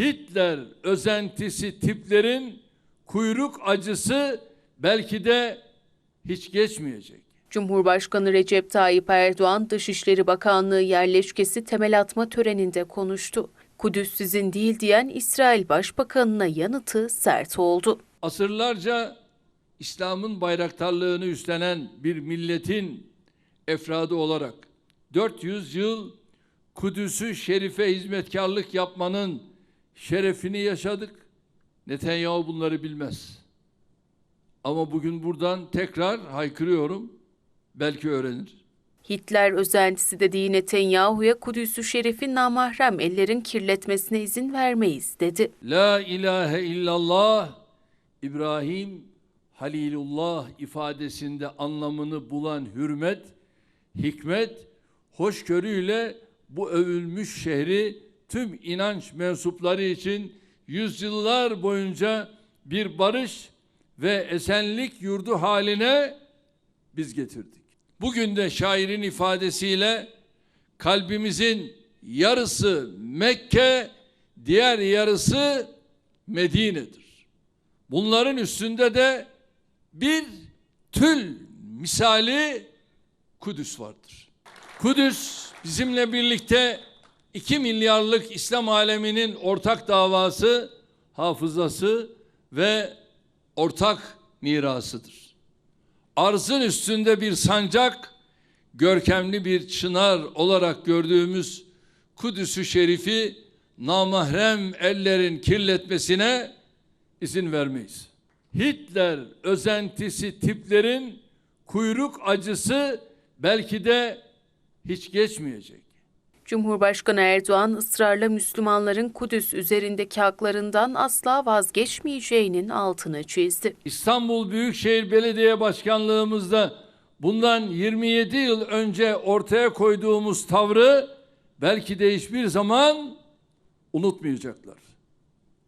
Hitler özentisi tiplerin kuyruk acısı belki de hiç geçmeyecek. Cumhurbaşkanı Recep Tayyip Erdoğan Dışişleri Bakanlığı yerleşkesi temel atma töreninde konuştu. Kudüs sizin değil diyen İsrail Başbakanına yanıtı sert oldu. Asırlarca İslam'ın bayraktarlığını üstlenen bir milletin efradı olarak 400 yıl Kudüs'ü şerife hizmetkarlık yapmanın şerefini yaşadık. Netanyahu bunları bilmez. Ama bugün buradan tekrar haykırıyorum. Belki öğrenir. Hitler özentisi dediği Netanyahu'ya Kudüs'ü şerifin namahrem ellerin kirletmesine izin vermeyiz dedi. La ilahe illallah İbrahim Halilullah ifadesinde anlamını bulan hürmet, hikmet, hoşgörüyle bu övülmüş şehri tüm inanç mensupları için yüzyıllar boyunca bir barış ve esenlik yurdu haline biz getirdik. Bugün de şairin ifadesiyle kalbimizin yarısı Mekke, diğer yarısı Medine'dir. Bunların üstünde de bir tül misali Kudüs vardır. Kudüs bizimle birlikte 2 milyarlık İslam aleminin ortak davası, hafızası ve ortak mirasıdır. Arzın üstünde bir sancak, görkemli bir çınar olarak gördüğümüz Kudüs-ü Şerif'i namahrem ellerin kirletmesine izin vermeyiz. Hitler özentisi tiplerin kuyruk acısı belki de hiç geçmeyecek. Cumhurbaşkanı Erdoğan ısrarla Müslümanların Kudüs üzerindeki haklarından asla vazgeçmeyeceğinin altını çizdi. İstanbul Büyükşehir Belediye Başkanlığımızda bundan 27 yıl önce ortaya koyduğumuz tavrı belki de hiçbir zaman unutmayacaklar.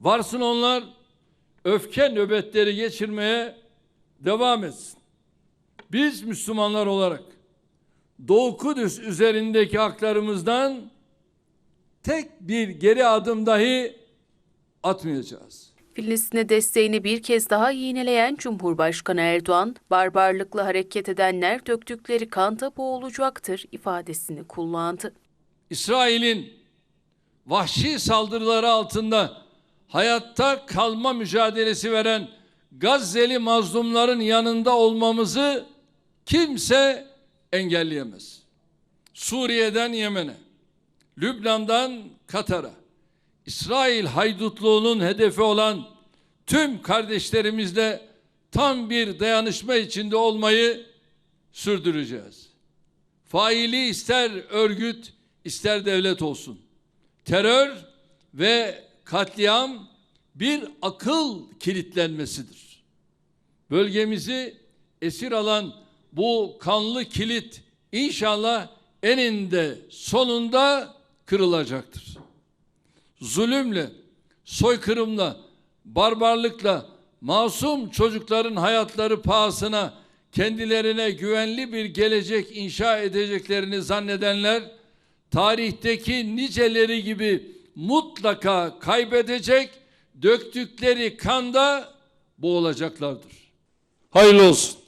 Varsın onlar öfke nöbetleri geçirmeye devam etsin. Biz Müslümanlar olarak Doğu Kudüs üzerindeki haklarımızdan tek bir geri adım dahi atmayacağız. Filistin'e desteğini bir kez daha yineleyen Cumhurbaşkanı Erdoğan, barbarlıkla hareket edenler döktükleri kanta boğulacaktır ifadesini kullandı. İsrail'in vahşi saldırıları altında hayatta kalma mücadelesi veren Gazze'li mazlumların yanında olmamızı kimse engelleyemez. Suriye'den Yemen'e, Lübnan'dan Katar'a, İsrail haydutluğunun hedefi olan tüm kardeşlerimizle tam bir dayanışma içinde olmayı sürdüreceğiz. Faili ister örgüt ister devlet olsun. Terör ve katliam bir akıl kilitlenmesidir. Bölgemizi esir alan bu kanlı kilit inşallah eninde sonunda kırılacaktır. Zulümle, soykırımla, barbarlıkla masum çocukların hayatları pahasına kendilerine güvenli bir gelecek inşa edeceklerini zannedenler tarihteki niceleri gibi mutlaka kaybedecek, döktükleri kanda boğulacaklardır. Hayırlı olsun.